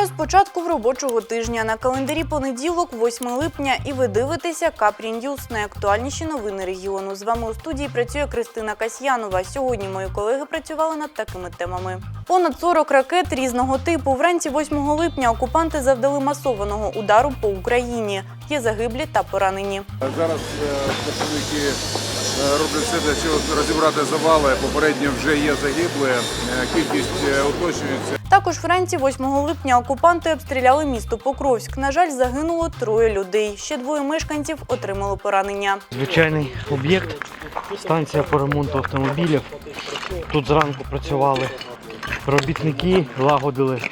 Вітаю з початком робочого тижня. На календарі понеділок, 8 липня, і ви дивитеся Капрі Ньюс. Найактуальніші новини регіону. З вами у студії працює Кристина Касьянова. Сьогодні мої колеги працювали над такими темами. Понад 40 ракет різного типу. Вранці 8 липня окупанти завдали масованого удару по Україні. Є загиблі та поранені. Зараз е, працівники е, роблять все для щоб розібрати завали. Попередньо вже є загиблі, е, кількість уточнюється. Також вранці 8 липня окупанти обстріляли місто Покровськ. На жаль, загинуло троє людей. Ще двоє мешканців отримали поранення. Звичайний об'єкт, станція по ремонту автомобілів. Тут зранку працювали робітники, лагодили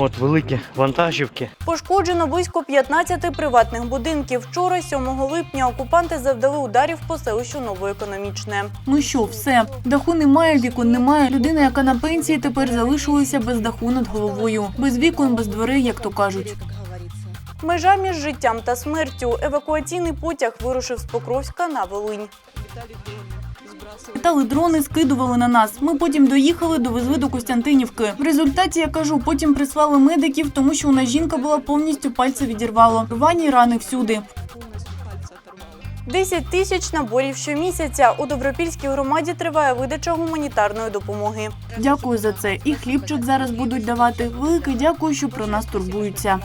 от великі вантажівки. Пошкоджено близько 15 приватних будинків. Вчора, 7 липня, окупанти завдали ударів по селищу Новоекономічне. Ну що, все, даху немає, вікон немає. Людина, яка на пенсії, тепер залишилася без даху над головою, без вікон, без дверей, як то кажуть. Межа між життям та смертю. Евакуаційний потяг вирушив з Покровська на Волинь. Літали дрони, скидували на нас. Ми потім доїхали, довезли до Костянтинівки. В результаті я кажу, потім прислали медиків, тому що у нас жінка була повністю пальці відірвало. Рвані рани всюди. 10 тисяч наборів щомісяця. У Добропільській громаді триває видача гуманітарної допомоги. Дякую за це. І хлібчик зараз будуть давати. Велике дякую, що про нас турбуються.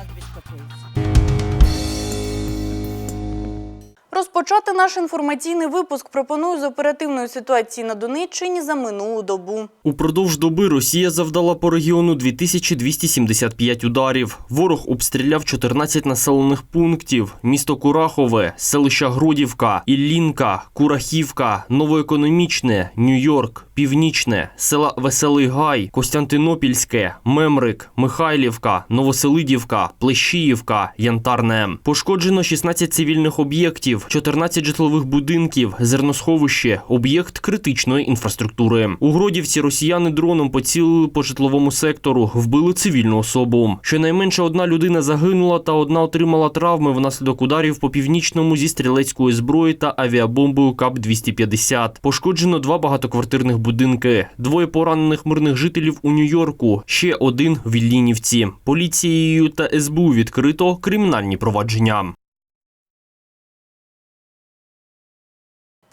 Розпочати наш інформаційний випуск пропоную з оперативної ситуації на Донеччині за минулу добу. Упродовж доби Росія завдала по регіону 2275 ударів. Ворог обстріляв 14 населених пунктів: місто Курахове, селища Гродівка, Іллінка, Курахівка, Новоекономічне, Нью-Йорк, Північне, села Веселий Гай, Костянтинопільське, Мемрик, Михайлівка, Новоселидівка, Плещіївка, Янтарне. Пошкоджено 16 цивільних об'єктів, 14 житлових будинків, зерносховище, об'єкт критичної інфраструктури. У Гродівці росіяни дроном поцілили по житловому сектору, вбили цивільну особу. Щонайменше одна людина загинула та одна отримала травми внаслідок ударів по північному зі стрілецької зброї та авіабомбою КАП-250. Пошкоджено два багатоквартирних будинки, двоє поранених мирних жителів у Нью-Йорку, ще один в Іллінівці. Поліцією та СБУ відкрито кримінальні провадження.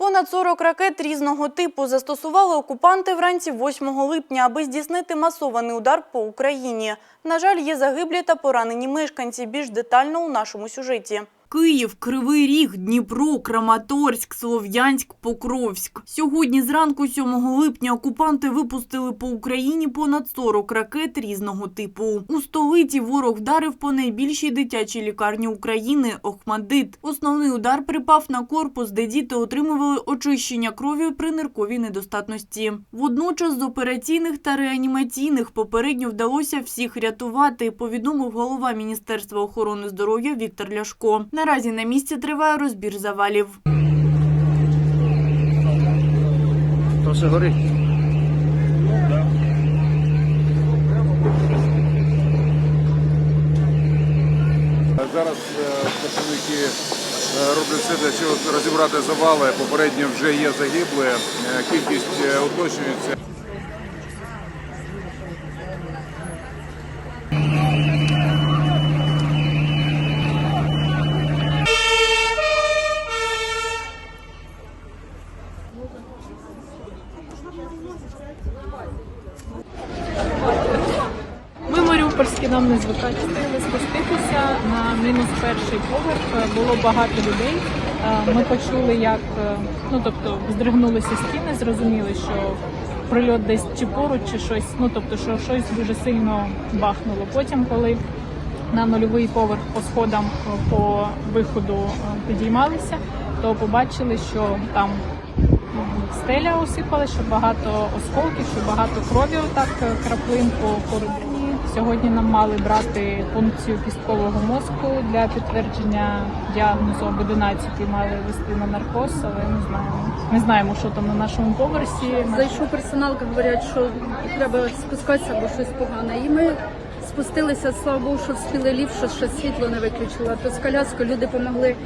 Понад 40 ракет різного типу застосували окупанти вранці 8 липня, аби здійснити масований удар по Україні. На жаль, є загиблі та поранені мешканці. Більш детально у нашому сюжеті. Київ, Кривий Ріг, Дніпро, Краматорськ, Слов'янськ, Покровськ. Сьогодні зранку 7 липня окупанти випустили по Україні понад 40 ракет різного типу. У столиці ворог вдарив по найбільшій дитячій лікарні України Охмадит. Основний удар припав на корпус, де діти отримували очищення крові при нирковій недостатності. Водночас з операційних та реанімаційних попередньо вдалося всіх рятувати, повідомив голова Міністерства охорони здоров'я Віктор Ляшко. Наразі на місці триває розбір завалів. То все горить. Зараз е, працівники е, роблять все для щоб розібрати завали. Попередньо вже є загиблі, е, кількість уточнюється. Ми маріупольські нам не звикати. Спуститися на мінус перший поверх. Було багато людей. Е, Ми почули, як е, ну тобто здригнулися стіни, зрозуміли, що прильот десь чи поруч, чи щось. Ну тобто, що щось дуже сильно бахнуло. Потім, коли на нульовий поверх по сходам е, по виходу е, підіймалися, то побачили, що там стеля осипала, що багато осколків, що багато крові так краплин по коридорі. Сьогодні нам мали брати функцію кісткового мозку для підтвердження діагнозу об 11 мали вести на наркоз, але не знаємо. Не знаємо, що там на нашому поверсі. Зайшов персонал, говорять, що треба спускатися, бо щось погане. І ми спустилися, слава Богу, що вспіли ліфт, що ще світло не виключило. То з коляскою люди допомогли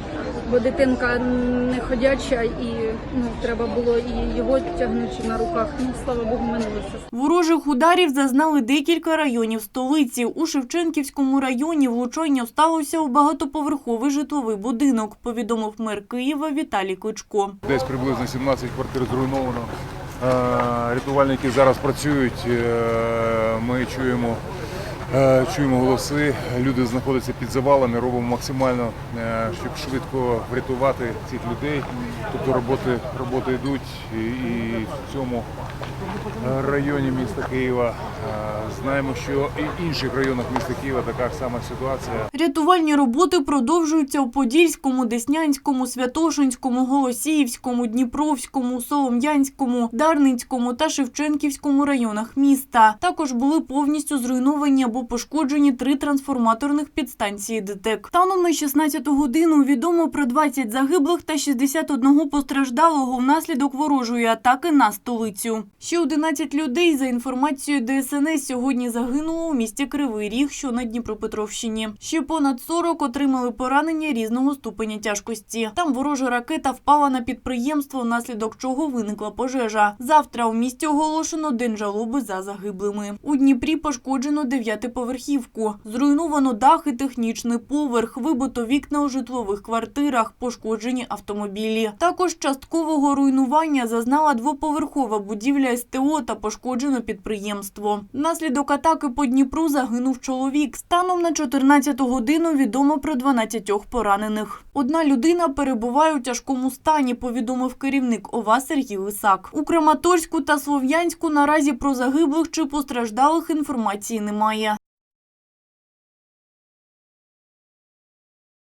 бо дитинка не ходяча і ну, треба було і його тягнути на руках. Ну, слава Богу, минулося. Ворожих ударів зазнали декілька районів столиці. У Шевченківському районі влучання сталося у багатоповерховий житловий будинок, повідомив мер Києва Віталій Кличко. Десь приблизно 17 квартир зруйновано. Е, Рятувальники зараз працюють. е, Ми чуємо, чуємо голоси. Люди знаходяться під завалами. Робимо максимально, е, щоб швидко врятувати цих людей. Тобто роботи, роботи йдуть і, і в цьому е, районі міста Києва. е, Знаємо, що і в інших районах міста Києва така сама ситуація. Рятувальні роботи продовжуються у Подільському, Деснянському, Святошинському, Голосіївському, Дніпровському, Солом'янському, Дарницькому та Шевченківському районах міста. Також були повністю зруйновані або пошкоджені три трансформаторних підстанції ДТЕК. Станом на 16 годину відомо про 20 загиблих та 61 постраждалого внаслідок ворожої атаки на столицю. Ще 11 людей, за інформацією ДСНС, сьогодні загинуло у місті Кривий Ріг, що на Дніпропетровщині. Ще понад 40 отримали поранення різного ступеня тяжкості. Там ворожа ракета впала на підприємство, внаслідок чого виникла пожежа. Завтра у місті оголошено день жалоби за загиблими. У Дніпрі пошкоджено дев'ятиповерхівку. Зруйновано дах і технічний поверх, вибито вікна у житлових квартирах, пошкоджені автомобілі. Також часткового руйнування зазнала двоповерхова будівля СТО та пошкоджено підприємство. Внаслідок атаки по Дніпру загинув чоловік. Станом на 14 годину відомо про 12 поранених. Одна людина перебуває у тяжкому стані, повідомив керівник ОВА Сергій Лисак. У Краматорську та Слов'янську наразі про загиблих чи постраждалих інформації немає.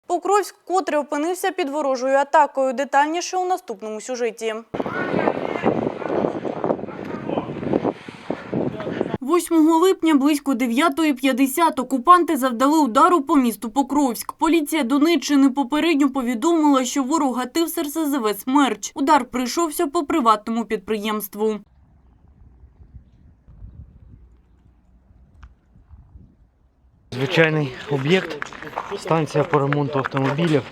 Покровськ котре опинився під ворожою атакою. Детальніше у наступному сюжеті. 8 липня близько 9.50 окупанти завдали удару по місту Покровськ. Поліція Донеччини попередньо повідомила, що ворог гатив РСЗВ «Смерч». Удар прийшовся по приватному підприємству. Звичайний об'єкт, станція по ремонту автомобілів.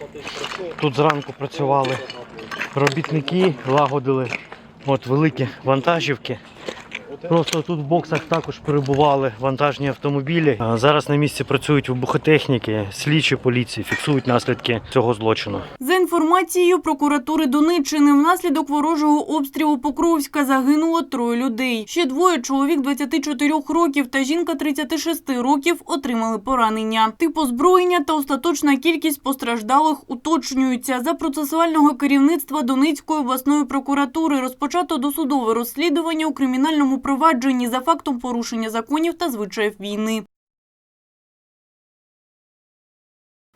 Тут зранку працювали робітники, лагодили от великі вантажівки. Просто тут в боксах також перебували вантажні автомобілі. Зараз на місці працюють вибухотехніки, слідчі поліції, фіксують наслідки цього злочину. За інформацією прокуратури Донеччини, внаслідок ворожого обстрілу Покровська загинуло троє людей. Ще двоє чоловік 24 років та жінка 36 років отримали поранення. Тип озброєння та остаточна кількість постраждалих уточнюються. За процесуального керівництва Донецької обласної прокуратури розпочато досудове розслідування у кримінальному провадженні за фактом порушення законів та звичаїв війни.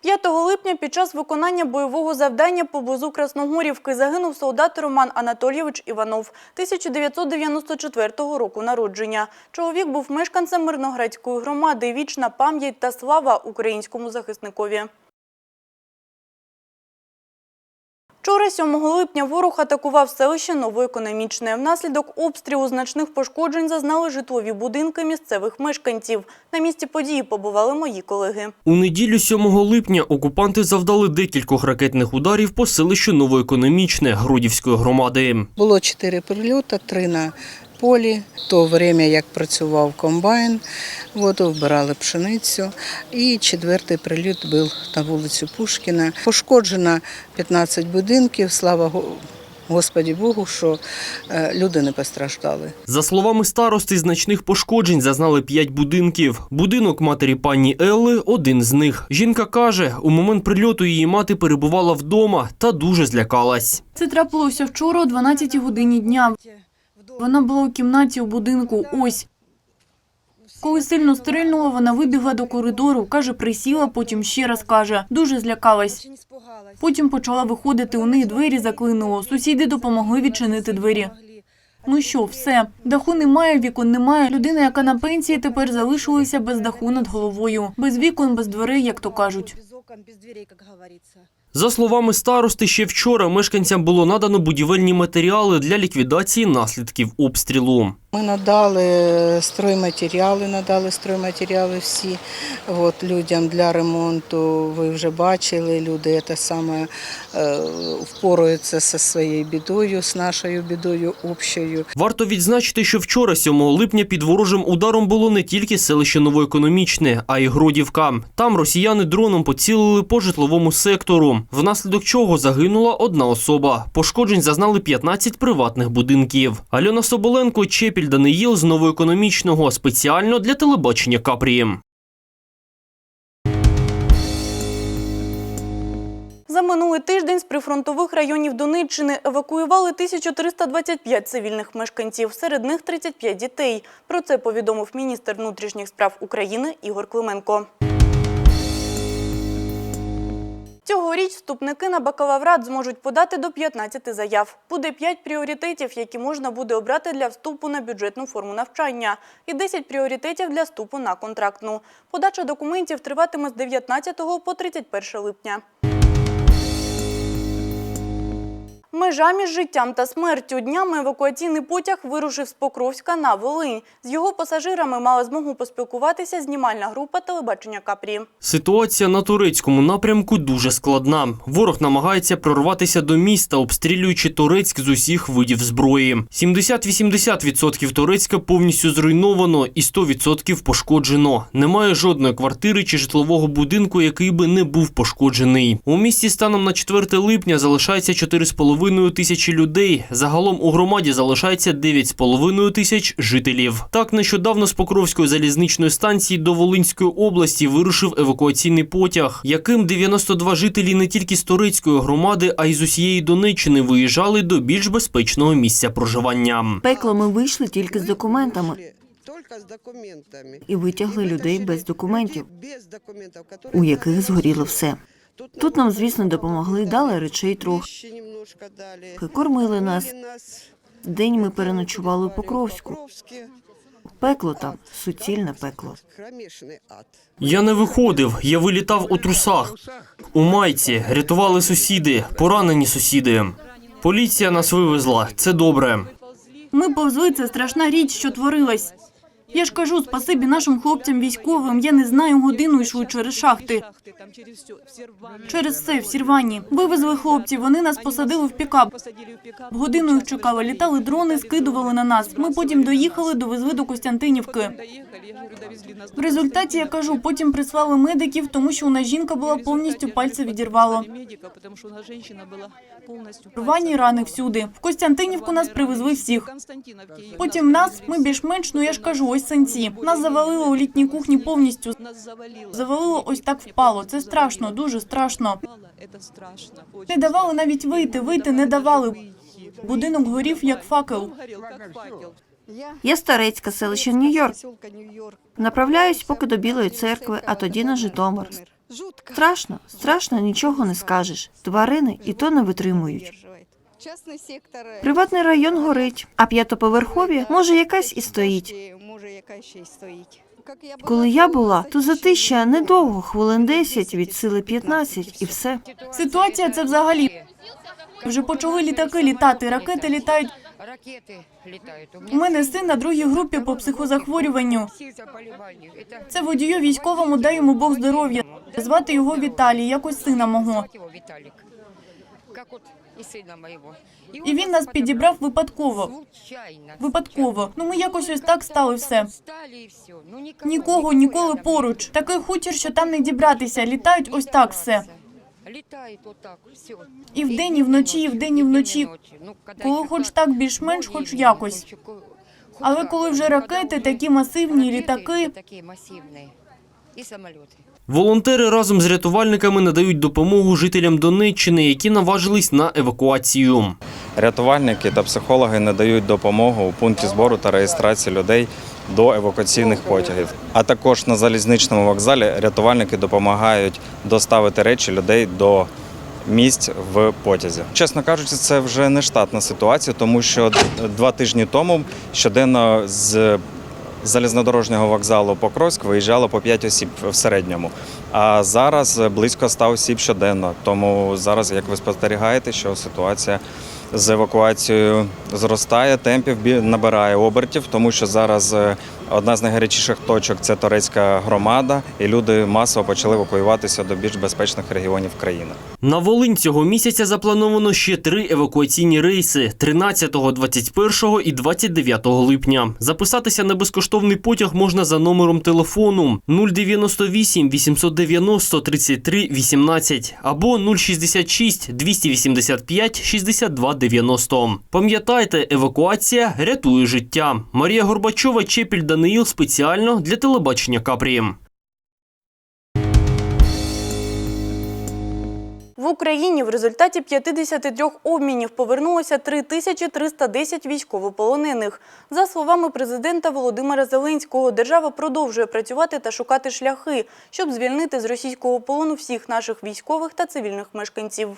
5 липня під час виконання бойового завдання поблизу Красногорівки загинув солдат Роман Анатолійович Іванов, 1994 року народження. Чоловік був мешканцем Мирноградської громади. Вічна пам'ять та слава українському захисникові. Вчора, 7 липня, ворог атакував селище Новоекономічне. Внаслідок обстрілу значних пошкоджень зазнали житлові будинки місцевих мешканців. На місці події побували мої колеги. У неділю 7 липня окупанти завдали декількох ракетних ударів по селищу Новоекономічне Грудівської громади. Було чотири прильоти, три на полі. То время, як працював комбайн, от, вбирали пшеницю. І четвертий прильот був на вулицю Пушкіна. Пошкоджено 15 будинків, слава Господі Богу, що е, люди не постраждали. За словами старости, значних пошкоджень зазнали п'ять будинків. Будинок матері пані Елли – один з них. Жінка каже, у момент прильоту її мати перебувала вдома та дуже злякалась. Це трапилося вчора о 12 годині дня. Вона була у кімнаті у будинку. Ось. Коли сильно стрельнула, вона вибігла до коридору, каже, присіла, потім ще раз каже, дуже злякалась. Потім почала виходити, у неї двері заклинуло. Сусіди допомогли відчинити двері. Ну що, все. Даху немає, вікон немає. Людина, яка на пенсії, тепер залишилася без даху над головою. Без вікон, без дверей, як то кажуть. За словами старости, ще вчора мешканцям було надано будівельні матеріали для ліквідації наслідків обстрілу. Ми надали стройматеріали, надали стройматеріали всі от, людям для ремонту. Ви вже бачили, люди те саме е, впораються зі своєю бідою, з нашою бідою общою. Варто відзначити, що вчора, 7 липня, під ворожим ударом було не тільки селище Новоекономічне, а й Гродівка. Там росіяни дроном поцілили по житловому сектору, внаслідок чого загинула одна особа. Пошкоджень зазнали 15 приватних будинків. Альона Соболенко, Чепіль Даниїл з Новоекономічного спеціально для телебачення Капрі. За минулий тиждень з прифронтових районів Донеччини евакуювали 1325 цивільних мешканців, серед них 35 дітей. Про це повідомив міністр внутрішніх справ України Ігор Клименко. Цьогоріч вступники на бакалаврат зможуть подати до 15 заяв. Буде 5 пріоритетів, які можна буде обрати для вступу на бюджетну форму навчання, і 10 пріоритетів для вступу на контрактну. Подача документів триватиме з 19 по 31 липня. Межа між життям та смертю днями евакуаційний потяг вирушив з Покровська на Волинь. З його пасажирами мала змогу поспілкуватися знімальна група телебачення Капрі. Ситуація на турецькому напрямку дуже складна. Ворог намагається прорватися до міста, обстрілюючи Турецьк з усіх видів зброї. 70-80% Турецька повністю зруйновано і 100% пошкоджено. Немає жодної квартири чи житлового будинку, який би не був пошкоджений. У місті станом на 4 липня залишається 4,5 тисячі людей. Загалом у громаді залишається 9,5 тисяч жителів. Так нещодавно з Покровської залізничної станції до Волинської області вирушив евакуаційний потяг, яким 92 жителі не тільки з Турецької громади, а й з усієї Донеччини виїжджали до більш безпечного місця проживання. Пекло ми вийшли тільки з документами Только з документами. і витягли людей без документів, Без документів, у яких згоріло все. Тут нам, звісно, допомогли, дали речей трохи. Кормили нас. Нас. День ми переночували у Покровську. Пекло там, суцільне пекло. Я не виходив, я вилітав у трусах. У майці рятували сусіди, поранені сусіди. Поліція нас вивезла. Це добре. Ми повзли, це страшна річ, що творилась. Я ж кажу, спасибі нашим хлопцям військовим. Я не знаю годину йшли через шахти. Через все в Сірвані. Вивезли хлопців, вони нас посадили в пікап. Годину їх чекали, літали дрони, скидували на нас. Ми потім доїхали, довезли до Костянтинівки. В результаті, я кажу, потім прислали медиків, тому що у нас жінка була повністю пальці відірвало. Рвані рани всюди. В Костянтинівку нас привезли всіх. Потім нас, ми більш-менш, ну я ж кажу, ось синці. Нас завалило у літній кухні повністю. Завалило ось так впало. Це страшно, дуже страшно. Не давали навіть вийти, вийти не давали. Будинок горів як факел. Я з Тарецька, селище Нью-Йорк. Направляюсь поки до Білої церкви, а тоді на Житомир. Страшно, страшно, нічого не скажеш. Тварини і то не витримують. Приватний район горить, а п'ятоповерхові, може, якась і стоїть. Може, якась ще й стоїть. Коли я була, то затища недовго, хвилин 10, від сили 15 і все. Ситуація це взагалі. Вже почали літаки літати, ракети літають. Ракети літають. У мене син на другій групі по психозахворюванню. Це водію військовому, дай йому Бог здоров'я. Звати його Віталій, якось сина мого. Як от і сина моєго. І він нас підібрав випадково. Випадково. Ну ми якось ось так стали все. Ну, нікого, ніколи поруч. Такий хутір, що там не дібратися. Літають ось так все. Літають отак, все. І вдень, і вночі, і вдень, і вночі. Ну, Коли хоч так більш-менш, хоч якось. Але коли вже ракети, такі масивні, літаки. І самоліти. Волонтери разом з рятувальниками надають допомогу жителям Донеччини, які наважились на евакуацію. Рятувальники та психологи надають допомогу у пункті збору та реєстрації людей до евакуаційних потягів. А також на залізничному вокзалі рятувальники допомагають доставити речі людей до місць в потязі. Чесно кажучи, це вже не штатна ситуація, тому що два тижні тому щоденно з залізнодорожнього вокзалу Покровськ виїжджало по 5 осіб в середньому. А зараз близько 100 осіб щоденно. Тому зараз, як ви спостерігаєте, що ситуація з евакуацією зростає, темпів набирає обертів, тому що зараз е, одна з найгарячіших точок це турецька громада, і люди масово почали евакуюватися до більш безпечних регіонів країни. На Волинь цього місяця заплановано ще три евакуаційні рейси 13, 21 і 29 липня. Записатися на безкоштовний потяг можна за номером телефону 098 890 33 18 або 066 285 62 90. Пам'ятайте, евакуація рятує життя. Марія Горбачова, Чепіль Даниїл спеціально для телебачення Капрі. В Україні в результаті 53 обмінів повернулося 3310 військовополонених. За словами президента Володимира Зеленського, держава продовжує працювати та шукати шляхи, щоб звільнити з російського полону всіх наших військових та цивільних мешканців.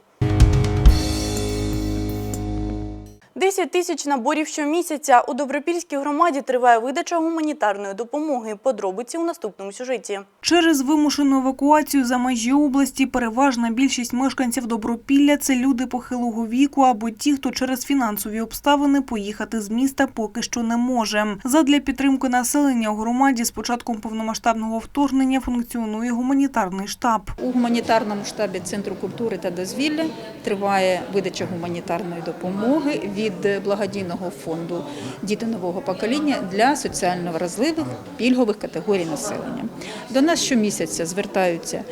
10 тисяч наборів щомісяця. У Добропільській громаді триває видача гуманітарної допомоги. Подробиці у наступному сюжеті. Через вимушену евакуацію за межі області переважна більшість мешканців Добропілля – це люди похилого віку або ті, хто через фінансові обставини поїхати з міста поки що не може. Задля підтримки населення у громаді з початком повномасштабного вторгнення функціонує гуманітарний штаб. У гуманітарному штабі Центру культури та дозвілля триває видача гуманітарної допомоги від благодійного фонду Діти нового покоління для соціально вразливих пільгових категорій населення. До нас щомісяця звертаються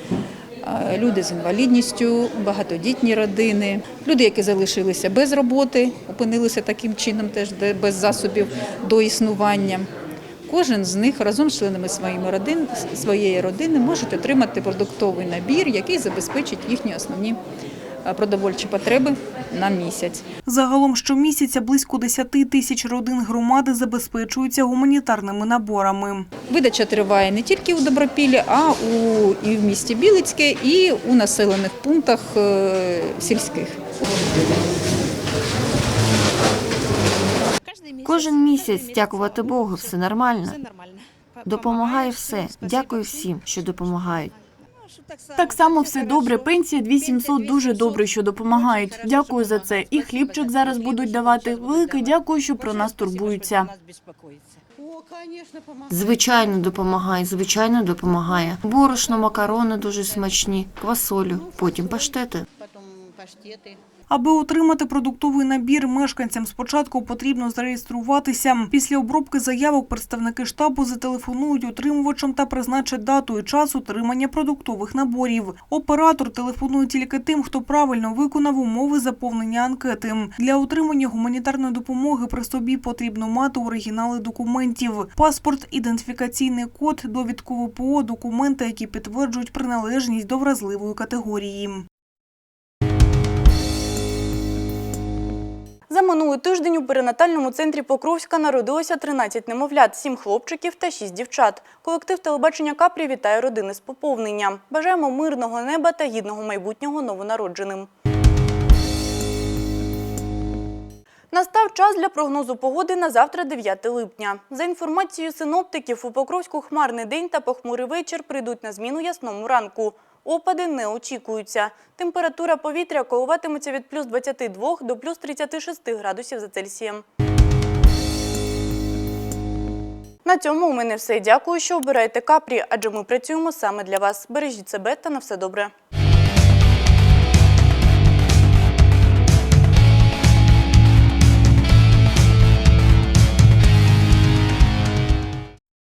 люди з інвалідністю, багатодітні родини, люди, які залишилися без роботи, опинилися таким чином, теж без засобів до існування. Кожен з них разом з членами своєї родини може отримати продуктовий набір, який забезпечить їхні основні продовольчі потреби на місяць. Загалом щомісяця близько 10 тисяч родин громади забезпечуються гуманітарними наборами. Видача триває не тільки у Добропіллі, а у і в місті Білицьке, і у населених пунктах е, сільських. Кожен місяць, дякувати Богу, все нормально. Допомагає все. Дякую всім, що допомагають. Так само все добре. Пенсія 2700 дуже добре, що допомагають. Дякую за це. І хлібчик зараз будуть давати. Велике дякую, що про нас турбуються. Звичайно, допомагає, звичайно, допомагає. Борошно, макарони дуже смачні, квасолю, потім паштети. Аби отримати продуктовий набір, мешканцям спочатку потрібно зареєструватися. Після обробки заявок представники штабу зателефонують отримувачам та призначать дату і час отримання продуктових наборів. Оператор телефонує тільки тим, хто правильно виконав умови заповнення анкети. Для отримання гуманітарної допомоги при собі потрібно мати оригінали документів: паспорт, ідентифікаційний код, довідку ВПО, документи, які підтверджують приналежність до вразливої категорії. За минулий тиждень у перинатальному центрі Покровська народилося 13 немовлят, 7 хлопчиків та 6 дівчат. Колектив телебачення Капрі вітає родини з поповненням. Бажаємо мирного неба та гідного майбутнього новонародженим. Настав час для прогнозу погоди на завтра, 9 липня. За інформацією синоптиків, у Покровську хмарний день та похмурий вечір прийдуть на зміну ясному ранку. Опади не очікуються. Температура повітря коливатиметься від плюс 22 до плюс 36 градусів за Цельсієм. На цьому у мене все. Дякую, що обираєте Капрі, адже ми працюємо саме для вас. Бережіть себе та на все добре.